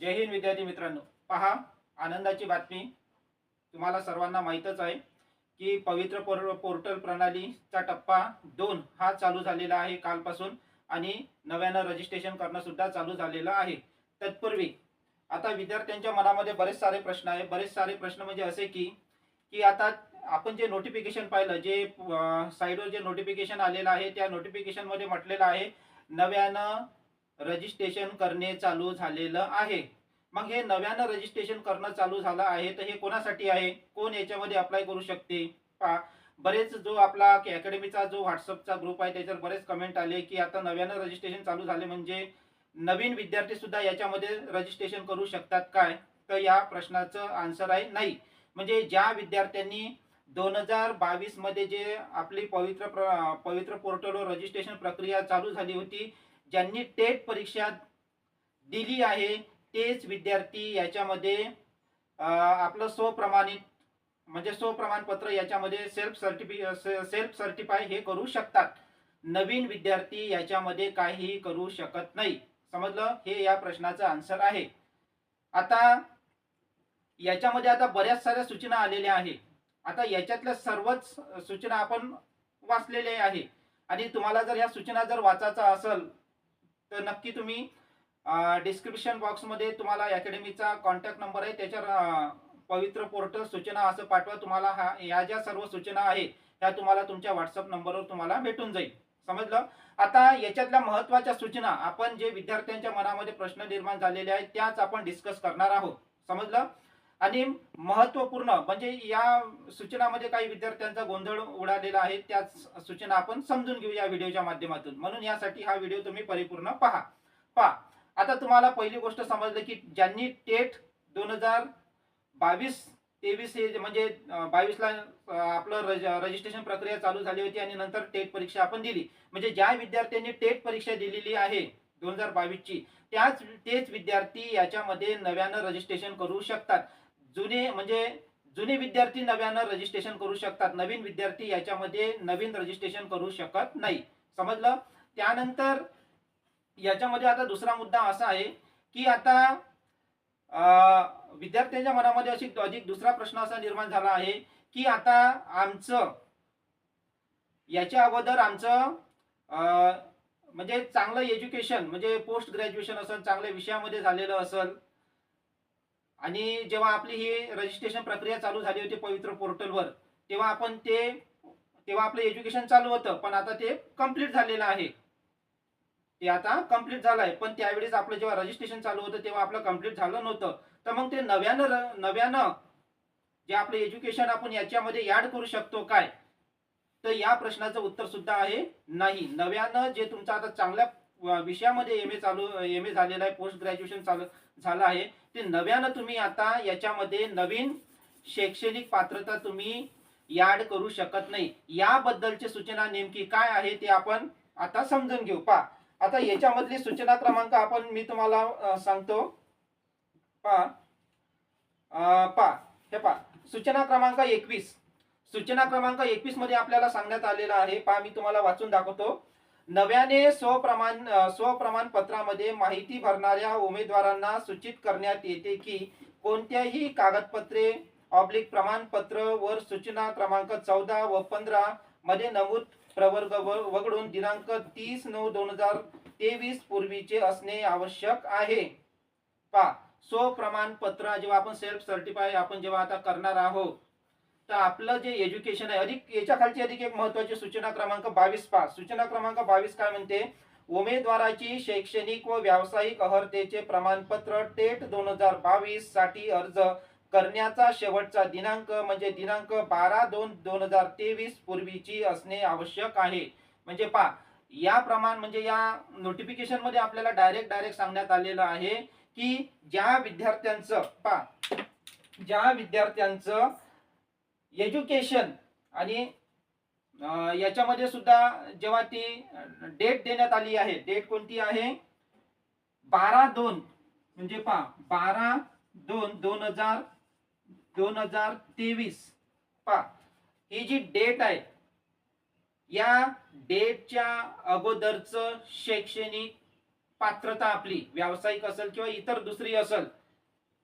जय हिंद विद्यार्थी मित्रांनो. पहा आनंदाची बातमी तुम्हाला सर्वांना माहीतच आहे की पवित्र पोर पोर्टल प्रणालीचा टप्पा दोन हा चालू झालेला आहे कालपासून आणि नव्यानं रजिस्ट्रेशन करणं सुद्धा चालू झालेलं आहे. तत्पूर्वी आता विद्यार्थ्यांच्या मनामध्ये बरेच सारे प्रश्न आहे बरेच सारे प्रश्न म्हणजे असे की की आता आपण जे नोटिफिकेशन पाहिलं जे साईडवर जे नोटिफिकेशन आलेलं आहे त्या नोटिफिकेशनमध्ये म्हटलेलं आहे नव्यानं रजिस्ट्रेशन करणे चालू झालेलं आहे. मग हे नव्यानं रजिस्ट्रेशन करणं चालू झालं आहे तर हे कोणासाठी आहे? कोण याच्यामध्ये अप्लाय करू शकते? पा बरेच जो आपला अकॅडमीचा जो व्हॉट्सअपचा ग्रुप आहे त्याच्यावर बरेच कमेंट आले की आता नव्यानं रजिस्ट्रेशन चालू झाले म्हणजे नवीन विद्यार्थी सुद्धा याच्यामध्ये रजिस्ट्रेशन करू शकतात काय? तर या प्रश्नाचं आन्सर आहे नाही. म्हणजे ज्या विद्यार्थ्यांनी दोन हजार बावीसमध्ये जे आपली पवित्र प्र पवित्र पोर्टलवर रजिस्ट्रेशन प्रक्रिया चालू झाली होती ज्यांनी टेट परीक्षा दिली आहे तेच विद्यार्थी याच्यामध्ये आपलं स्वप्रमाणित म्हणजे स्वप्रमाणपत्र याच्यामध्ये सेल्फ सर्टिफि सेल्फ सर्टिफाय हे करू शकतात. नवीन विद्यार्थी याच्यामध्ये काहीही करू शकत नाही. समजलं? हे या प्रश्नाचं आन्सर आहे. आता याच्यामध्ये आता बऱ्याच साऱ्या सूचना आलेल्या आहे आता याच्यातल्या सर्वच सूचना आपण वाचलेल्या आहे. आणि तुम्हाला जर ह्या सूचना जर वाचायचा असेल तर नक्की तुम्ही डिस्क्रिप्शन बॉक्समध्ये तुम्हाला अकॅडमीचा कॉन्टॅक्ट नंबर आहे. त्याच्यावर पवित्र पोर्टल सूचना असं पाठवा. तुम्हाला हा या ज्या सर्व सूचना आहे त्या तुम्हाला तुमच्या व्हॉट्सअप नंबरवर तुम्हाला भेटून जाईल. समजलं? आता याच्यातल्या महत्त्वाच्या सूचना आपण जे विद्यार्थ्यांच्या मनामध्ये प्रश्न निर्माण झालेले आहेत त्याच आपण डिस्कस करणार आहोत. समजलं? आणि महत्त्वपूर्ण म्हणजे या सूचनामध्ये काही विद्यार्थ्यांचा गोंधळ उडालेला आहे त्याच सूचना आपण समजून घेऊ या व्हिडिओच्या माध्यमातून. म्हणून यासाठी हा व्हिडिओ तुम्ही परिपूर्ण पहा. पहा. आता तुम्हाला पहिली गोष्ट समजलं की ज्यांनी टेट दोन हजार बावीस तेवीस हे म्हणजे बावीसला आपलं रज रजिस्ट्रेशन प्रक्रिया चालू झाली होती आणि नंतर टेट परीक्षा आपण दिली. म्हणजे ज्या विद्यार्थ्यांनी टेट परीक्षा दिलेली आहे दोन हजार बावीसची त्याच तेच विद्यार्थी याच्यामध्ये नव्यानं रजिस्ट्रेशन करू शकतात. जुने म्हणजे जुने विद्यार्थी नव्यानं रजिस्ट्रेशन करू शकतात. नवीन विद्यार्थी याच्यामध्ये नवीन रजिस्ट्रेशन करू शकत नाही. समजलं? त्यानंतर याच्यामध्ये आता दुसरा मुद्दा असा आहे की आता विद्यार्थ्यांच्या मनामध्ये अशी अधिक दुसरा प्रश्न असा निर्माण झाला आहे की आता आमचं याच्या अगोदर आमचं म्हणजे चांगलं एज्युकेशन म्हणजे पोस्ट ग्रॅज्युएशन असेल चांगल्या विषयामध्ये झालेलं असेल आणि जेव्हा आपली ही रजिस्ट्रेशन प्रक्रिया चालू झाली होती पवित्र पोर्टलवर तेव्हा आपण ते तेव्हा आपलं एज्युकेशन चालू होतं पण आता ते कंप्लीट झालेलं आहे. ते आता कंप्लीट झालं आहे पण त्यावेळेस आपलं जेव्हा रजिस्ट्रेशन चालू होतं तेव्हा आपलं कंप्लीट झालं नव्हतं. तर मग ते नव्यानं नव्यानं जे आपलं एज्युकेशन आपण याच्यामध्ये ऍड करू शकतो काय? तर या प्रश्नाचं उत्तर सुद्धा आहे नाही. नव्यानं जे तुमचं आता चांगल्या विषयामध्ये एम ए चालू एम ए झालेलं आहे पोस्ट ग्रॅज्युएशन चालू झालं आहे. ते नव्यानं तुम्ही आता याच्यामध्ये नवीन शैक्षणिक पात्रता तुम्ही याड करू शकत नाही. याबद्दलची सूचना नेमकी काय आहे ते आपण आता समजून घेऊ. पा आता याच्यामधली सूचना क्रमांक आपण मी तुम्हाला सांगतो. पा अं, पा हे पा सूचना क्रमांक एकवीस. सूचना क्रमांक एकवीसमध्ये आपल्याला सांगण्यात आलेला आहे. पा मी तुम्हाला वाचून दाखवतो. नव्याने स्वप्रमाण अं, स्वप्रमाणपत्रामध्ये माहिती भरणाऱ्या उमेदवारांना सूचित करण्यात येते की कोणत्याही कागदपत्रे ऑब्लिक प्रमाणपत्र वर सूचना क्रमांक चौदा व पंधरा मध्ये नमूद प्रवर्ग व- वगळून दिनांक तीस नऊ दोन हजार तेवीस पूर्वीचे असणे आवश्यक आहे. पा स्वप्रमाणपत्र जेव्हा आपण सेल्फ सर्टिफाय आपण जेव्हा आता करणार आहोत तर आपलं जे एज्युकेशन आहे अधिक याच्या खालची अधिक एक महत्वाची सूचना क्रमांक बावीस पाच सूचना क्रमांक बावीस काय म्हणते? उमेदवाराची शैक्षणिक व व्यावसायिक अर्हतेचे प्रमाणपत्र टेट दोन हजार बावीससाठी अर्ज करण्याचा शेवटचा दिनांक म्हणजे दिनांक बारा दोन दोन हजार तेवीस पूर्वीची असणे आवश्यक आहे. म्हणजे पा या प्रमाण म्हणजे या नोटिफिकेशनमध्ये आपल्याला डायरेक्ट डायरेक्ट सांगण्यात आलेलं आहे की ज्या विद्यार्थ्यांचं पा ज्या विद्यार्थ्यांचं एज्युकेशन आणि याच्यामध्ये सुद्धा जेव्हा ती डेट देण्यात आली आहे डेट कोणती आहे? बारा दोन म्हणजे पहा बारा दोन दोन हजार दोन हजार तेवीस पा ही जी डेट आहे या डेटच्या अगोदरचं शैक्षणिक पात्रता आपली व्यावसायिक असेल किंवा इतर दुसरी असेल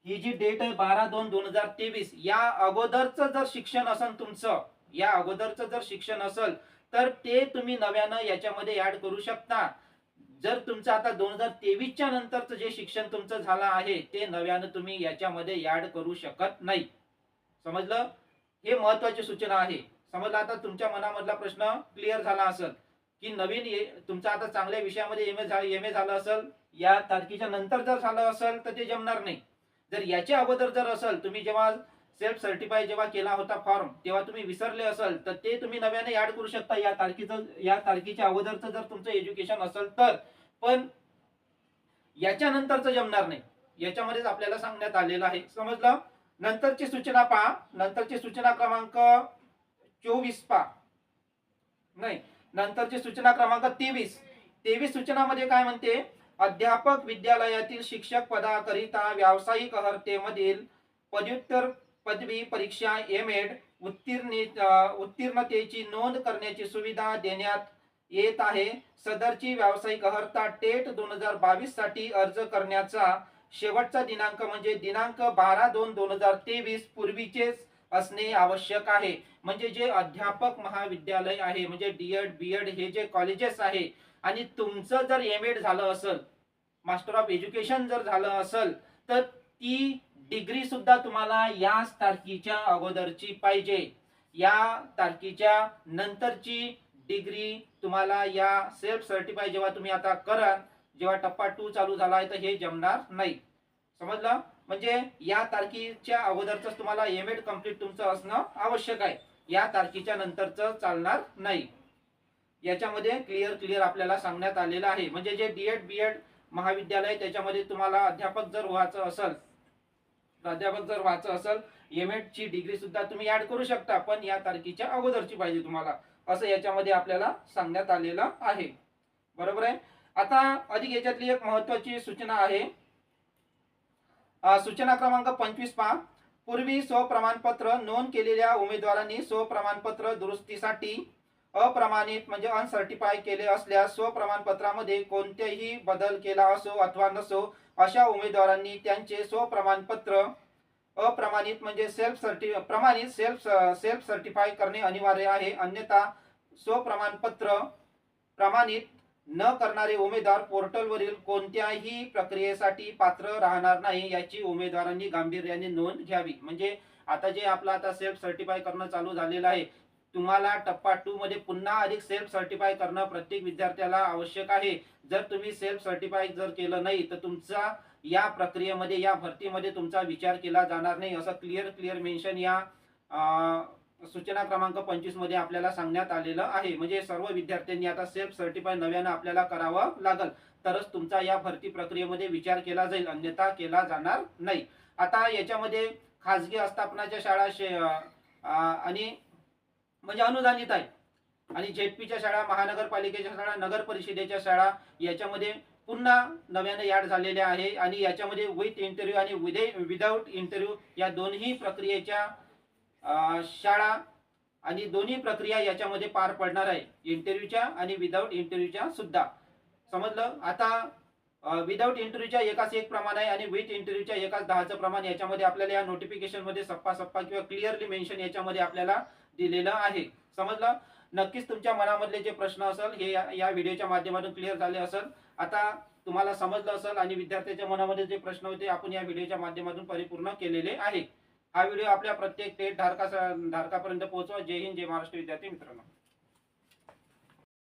ही जी डेट आहे बारा दोन दोन हजार तेवीस या अगोदरचं जर शिक्षण असेल तुमचं या अगोदरचं जर शिक्षण असेल तर ते तुम्ही नव्यानं याच्यामध्ये ऍड करू शकता. जर तुमचं आता दोन हजार तेवीसच्या नंतरचं जे शिक्षण तुमचं झालं आहे ते नव्यानं तुम्ही याच्यामध्ये ऍड करू शकत नाही. समजलं? हे महत्वाची सूचना आहे. समजलं? आता तुमच्या मनामधला प्रश्न क्लिअर झाला असेल. की नवीन तुमचा तुमचं आता चांगल्या विषयामध्ये एम ए एम ए झालं असेल या तारखेच्या नंतर जर झालं असेल तर ते जमणार नाही. जर याच्या अगोदर जर असेल तुम्ही जेव्हा सेल्फ सर्टिफाय जेव्हा केला होता फॉर्म तेव्हा तुम्ही विसरले असेल तर ते तुम्ही नव्याने ऍड करू शकता. या तारखेचं या तारखेच्या अगोदरचं जर तुमचं एज्युकेशन असेल तर. पण याच्या नंतरचं जमणार नाही. याच्यामध्येच आपल्याला सांगण्यात आलेलं आहे. समजलं? नंतरची सूचना पहा. नंतरची सूचना क्रमांक चोवीस पहा. नाही. नंतरची सूचना क्रमांक तेवीस. तेवीस सूचनामध्ये म्हणजे काय म्हणते? अध्यापक विद्यालयातील शिक्षक पदाकरिता व्यावसायिक अर्हतेमधील पदव्युत्तर पदवी परीक्षा एम एड उत्तीर्ण उत्तीर्णतेची नोंद करण्याची सुविधा देण्यात येत आहे. सदरची व्यावसायिक अर्हता टेट दोन हजार बावीससाठी अर्ज करण्याचा शेवटचा दिनांक म्हणजे दिनांक बारा दोन दोन हजार तेवीस पूर्वीचेच असणे आवश्यक आहे. म्हणजे जे अध्यापक महाविद्यालय आहे म्हणजे डीएड बीएड हे जे कॉलेजेस आहे आणि तुमचं जर एम एड झालं असेल मास्टर ऑफ एज्युकेशन जर झालं असेल तर ती डिग्री सुद्धा तुम्हाला याच तारखेच्या अगोदरची पाहिजे. या तारखेच्या नंतरची डिग्री तुम्हाला या सेल्फ सर्टिफाय जेव्हा तुम्ही आता कराल जेव्हा टप्पा टू चालू झाला आहे तर हे जमणार नाही. समजलं? म्हणजे या तारखेच्या अगोदरच तुम्हाला एम एड कंप्लीट तुमचं असणं आवश्यक आहे. या तारखेच्या नंतरचं चालणार नाही. याच्यामध्ये क्लिअर क्लिअर आपल्याला सांगण्यात आलेलं आहे. म्हणजे जे डी एड बी एड महाविद्यालय त्याच्यामध्ये तुम्हाला अध्यापक जर व्हायचं असेल प्राध्यापक जर व्हायचं असेल एम एड ची डिग्री सुद्धा तुम्ही ऍड करू शकता पण या तारखेच्या अगोदरची पाहिजे तुम्हाला असं याच्यामध्ये आपल्याला सांगण्यात आलेलं आहे. बरोबर आहे? आता अधिक याच्यातली एक महत्वाची सूचना आहे. सूचना क्रमांक पंचवीस पहा. पूर्वी स्वप्रमाणपत्र नोंद केलेल्या उमेदवारांनी स्वप्रमाणपत्र दुरुस्तीसाठी अप्रमाणित म्हणजे अनसर्टिफाय केले असल्यास स्वप्रमाणपत्रामध्ये कोणतेही बदल केला असो अथवा नसो अशा उमेदवारांनी त्यांचे स्वप्रमाणपत्र अप्रमाणित म्हणजे सेल्फ सर्टि प्रमाणित सेल्फ सेल्फ सर्टिफाय करणे अनिवार्य आहे. अन्यथा स्वप्रमाणपत्र प्रमाणित न करणारे उमेदवार पोर्टलवरील कोणत्याही प्रक्रियेसाठी पात्र राहणार नाही याची उमेदवारांनी गांभीर्याने नोंद घ्यावी. म्हणजे आता जे आपलं आता सेल्फ सर्टिफाय करणं चालू झालेलं आहे तुम्हाला टप्पा टू मध्ये पुन्हा अधिक सेल्फ सर्टिफाय करणं प्रत्येक विद्यार्थ्याला आवश्यक आहे. जर तुम्ही सेल्फ सर्टिफाय जर केलं नाही तर तुमचा या प्रक्रियेमध्ये या भरतीमध्ये तुमचा विचार केला जाणार नाही. असं क्लिअर क्लिअर मेन्शन या सूचना क्रमांक पंचवीसमध्ये आपल्याला सांगण्यात आलेलं आहे. म्हणजे सर्व विद्यार्थ्यांनी आता सेल्फ सर्टिफाय नव्यानं आपल्याला करावं लागल. तरच तुमचा या भरती प्रक्रियेमध्ये विचार केला जाईल. अन्यथा केला जाणार नाही. आता याच्यामध्ये खाजगी आस्थापनाच्या शाळा शे- आणि म्हणजे अनुदानित आहे. आणि झेडपीच्या शाळा महानगरपालिकेच्या शाळा नगर परिषदेच्या शाळा याच्यामध्ये पुन्हा नव्याने याड झालेल्या आहे. आणि याच्यामध्ये विथ इंटरव्ह्यू आणि विदे विदाऊट इंटरव्ह्यू या दोन्ही प्रक्रियेच्या शाळा आणि दोन्ही प्रक्रिया याच्यामध्ये पार पडणार आहे. इंटरव्ह्यूच्या आणि विदाऊट इंटरव्ह्यूच्या सुद्धा. समजलं? आता विदाऊट इंटरव्ह्यूच्या एकाच एक प्रमाण आहे आणि विथ इंटरव्ह्यूच्या एकाच दहाचं प्रमाण याच्यामध्ये आपल्याला या नोटिफिकेशनमध्ये सप्पा सप्पा किंवा क्लिअरली मेन्शन याच्यामध्ये आपल्याला दिलेलं आहे. समजलं? नक्कीच तुमच्या मनामधले जे प्रश्न असेल हे या- या व्हिडिओच्या माध्यमातून क्लिअर झाले असेल. आता तुम्हाला समजलं असेल आणि विद्यार्थ्याच्या मनामध्ये जे प्रश्न होते आपण या व्हिडिओच्या माध्यमातून परिपूर्ण केलेले आहे. हा व्हिडिओ आपल्या प्रत्येक टेट धारका धारकापर्यंत पोहोचवा. जय हिंद जय महाराष्ट्र विद्यार्थी मित्रांनो.